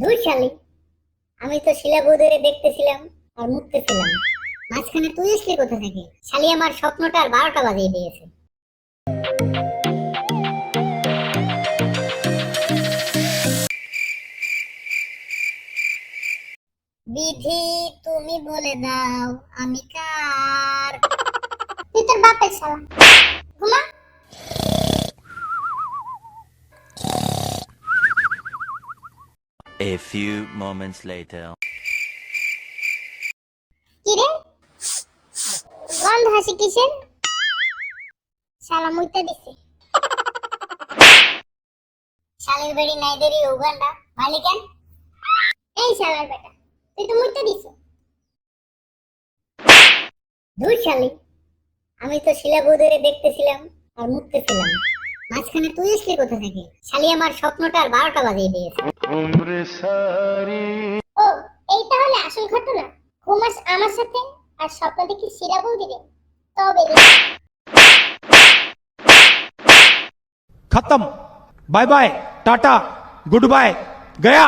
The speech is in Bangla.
ধুর শালি। আমি তো শিলা বৌদের দেখতেছিলাম আর মুততেছিলাম মাঝখানে তুই আসলি কোথা থেকে? শালি আমার স্বপ্নটা আর বারোটা বাজিয়ে দিয়েছে। বিধি, তুমি বলে দাও আমি কার? তুই তোর বাপের শালা। ঘুমা। A few moments later. কিরে? গন্ধ হাসি দিছে। নাই দেরি, উগান্ডা। এই বেটা, তুই তো দিছ। শালি, আমি তো শিলা বৌদের দেখতেছিলাম আর মুততেছিলাম মাঝখানে তুই আসলি কোথা থেকে? শালি আমার স্বপ্নটা আর বারোটা বাজিয়ে দিয়েছে। উমরে সারি। ও এই তাহলে আসল ঘটনা। ঘুমাস আমার সাথে আর স্বপ্ন দেখি শিলা দিবে। তবে খতম। Bye bye tata good bye Gaya.